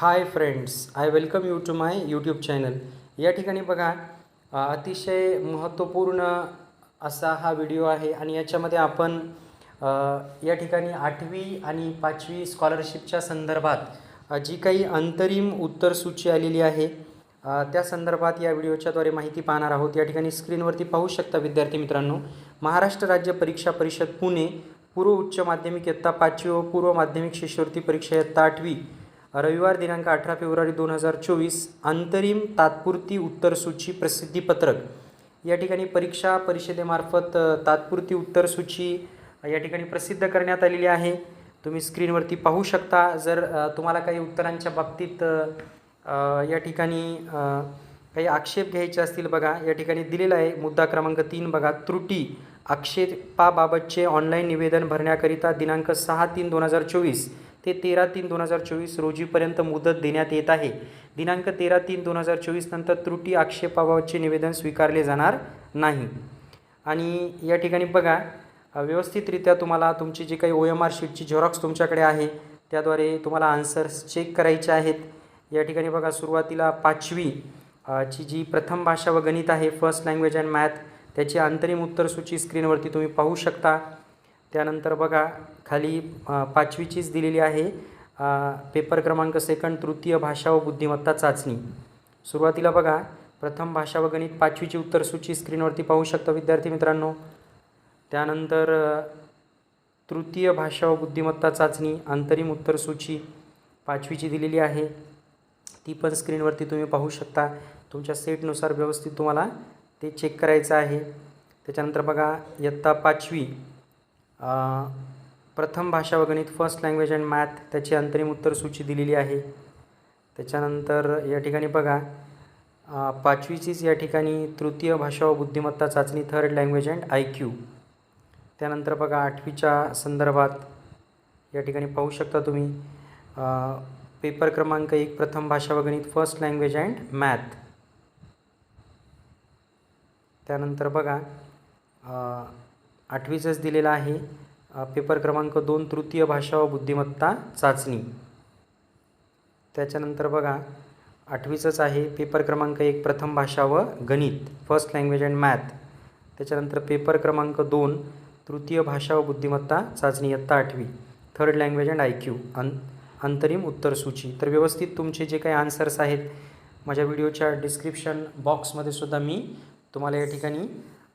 Hi friends I welcome you to my YouTube channel या ठिकाणी बघा अतिशय महत्त्वपूर्ण असा हा व्हिडिओ आहे आणि याच्यामध्ये आपण या ठिकाणी आठवी आणि पाचवी स्कॉलरशिपच्या संदर्भात जी काही अंतरिम उत्तरसूची आलेली आहे त्या संदर्भात या व्हिडिओच्याद्वारे माहिती पाहणार आहोत. या ठिकाणी स्क्रीनवरती पाहू शकता विद्यार्थी मित्रांनो महाराष्ट्र राज्य परीक्षा परिषद पुणे पूर्व उच्च माध्यमिक इयत्ता पाचवी व पूर्व माध्यमिक शिष्यवृत्ती परीक्षा इयत्ता आठवी. रविवार दिनांक अठरा फेब्रुवारी दोन हजार चोवीस अंतरिम तात्पुरती उत्तरसूची प्रसिद्धीपत्रक या ठिकाणी परीक्षा परिषदेमार्फत तात्पुरती उत्तरसूची या ठिकाणी प्रसिद्ध करण्यात आलेली आहे. तुम्ही स्क्रीनवरती पाहू शकता. जर तुम्हाला काही उत्तरांच्या बाबतीत या ठिकाणी काही आक्षेप घ्यायचे असतील बघा या ठिकाणी दिलेला आहे. मुद्दा क्रमांक तीन बघा. त्रुटी आक्षेपाबाबतचे ऑनलाईन निवेदन भरण्याकरिता दिनांक सहा तीन दोन हजार चोवीस. ते तेरा तीन दोन हजार चोवीस रोजीपर्यंत मुदत देण्यात येत आहे. दिनांक तेरा तीन दोन हजार चोवीस नंतर त्रुटी आक्षेपाबाबतचे निवेदन स्वीकारले जाणार नाही. आणि या ठिकाणी बघा व्यवस्थितरित्या तुम्हाला तुमची जी काही ओ एम आर शीटची झेरॉक्स तुमच्याकडे आहे त्याद्वारे तुम्हाला आन्सर्स चेक करायचे आहेत. या ठिकाणी बघा सुरुवातीला पाचवी ची जी प्रथम भाषा व गणित आहे फर्स्ट लँग्वेज अँड मॅथ त्याची अंतरिम उत्तरसूची स्क्रीनवरती तुम्ही पाहू शकता. त्यानंतर बघा खाली पाचवीचीच दिलेली आहे पेपर क्रमांक सेकंड तृतीय भाषा व बुद्धिमत्ता चाचणी. सुरुवातीला बघा प्रथम भाषा व गणित पाचवीची उत्तरसूची स्क्रीनवरती पाहू शकता विद्यार्थी मित्रांनो. त्यानंतर तृतीय भाषा व बुद्धिमत्ता चाचणी अंतरिम उत्तरसूची पाचवीची दिलेली आहे. ती पण स्क्रीनवरती तुम्ही पाहू शकता. तुमच्या सेटनुसार व्यवस्थित तुम्हाला ते चेक करायचं आहे. त्याच्यानंतर बघा इयत्ता पाचवी. प्रथम भाषा व गणित फर्स्ट लँग्वेज अँड मॅथ त्याची अंतरिम उत्तर सूची दिलेली आहे. त्याच्यानंतर या ठिकाणी बघा पाचवीचीच या ठिकाणी तृतीय भाषा व बुद्धिमत्ता चाचणी third language and I Q त्यानंतर बघा आठवीच्या संदर्भात या ठिकाणी पाहू शकता तुम्ही पेपर क्रमांक एक प्रथम भाषा व गणित फर्स्ट लँग्वेज अँड मॅथ त्यानंतर बघा आठवीचंच दिलेलं आहे. पेपर क्रमांक दोन तृतीय भाषा व बुद्धिमत्ता चाचणी. त्याच्यानंतर बघा आठवीचंच आहे. पेपर क्रमांक एक प्रथम भाषा व गणित फर्स्ट लँग्वेज अँड मॅथ त्याच्यानंतर पेपर क्रमांक दोन तृतीय भाषा व बुद्धिमत्ता चाचणी इयत्ता आठवी. Third language and I Q अं अंतरिम उत्तरसूची. तर व्यवस्थित तुमचे जे काही आन्सर्स आहेत माझ्या व्हिडिओच्या डिस्क्रिप्शन बॉक्समध्ये सुद्धा मी तुम्हाला या ठिकाणी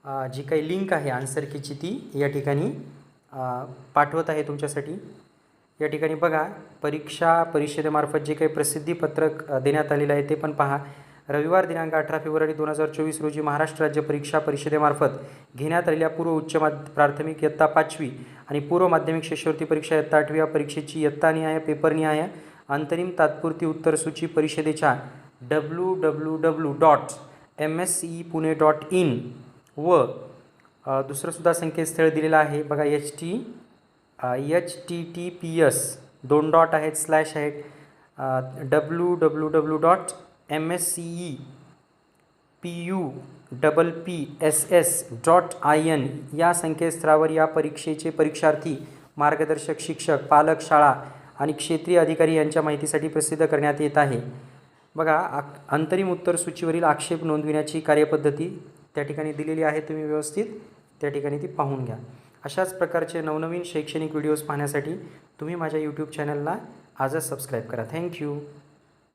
जी काही लिंक आहे आन्सर कीची ती या ठिकाणी पाठवत आहे तुमच्यासाठी. या ठिकाणी बघा परीक्षा परिषदेमार्फत जे काही प्रसिद्धीपत्रक देण्यात आलेलं आहे ते पण पहा. रविवार दिनांक अठरा फेब्रुवारी दोन हजार चोवीस रोजी महाराष्ट्र राज्य परीक्षा परिषदेमार्फत घेण्यात आलेल्या पूर्व उच्च माध प्राथमिक इयत्ता पाचवी आणि पूर्व माध्यमिक शिष्यवृत्ती परीक्षा इयत्ता आठवी या परीक्षेची इयत्तानिहाय पेपरनिहाय अंतरिम तात्पुरती उत्तरसूची परिषदेच्या W W W dot M S E Pune dot in व दुसरंसुद्धा संकेतस्थळ दिलेलं आहे. बघा H T H T T P S दोन डॉट आहेत स्लॅश आहेत. W W W dot M S C E P U double P S S dot I N या संकेतस्थळावर या परीक्षेचे परीक्षार्थी मार्गदर्शक शिक्षक पालक शाळा आणि क्षेत्रीय अधिकारी यांच्या माहितीसाठी प्रसिद्ध करण्यात येत आहे. बघा आक अंतरिम उत्तर सूचीवरील आक्षेप नोंदविण्याची कार्यपद्धती त्या ठिकाणी दिलेली आहे तुम्ही व्यवस्थित त्या ठिकाणी ती पाहून घ्या. अशाच प्रकारचे नवनवीन शैक्षणिक व्हिडिओज पाहण्यासाठी तुम्ही माझ्या यूट्यूब चॅनलला आजच सबस्क्राईब करा. थँक्यू